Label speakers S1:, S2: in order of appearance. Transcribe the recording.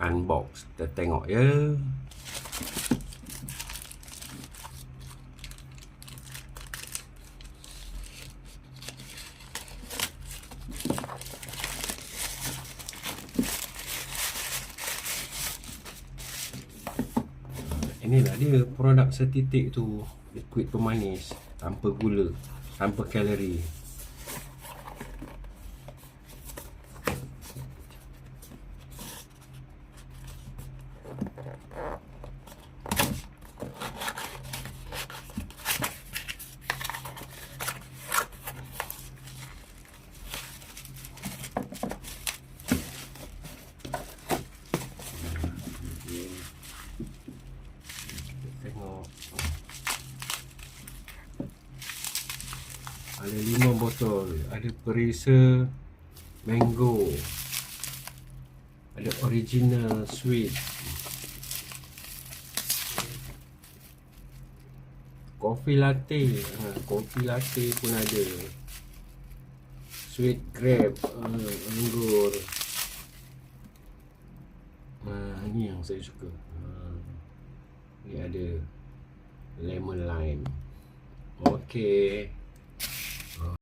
S1: Unbox kita tengok ya. Inilah dia produk setitik tu Liquid pemanis Tanpa gula Tanpa kalori Tengok Ada lima botol Ada perisa Mango Ada original sweet Coffee latte ha, Coffee latte pun ada Sweet grape ha, Anggur ha, Ini yang saya suka ha. Ni ada lemon lime. Okey.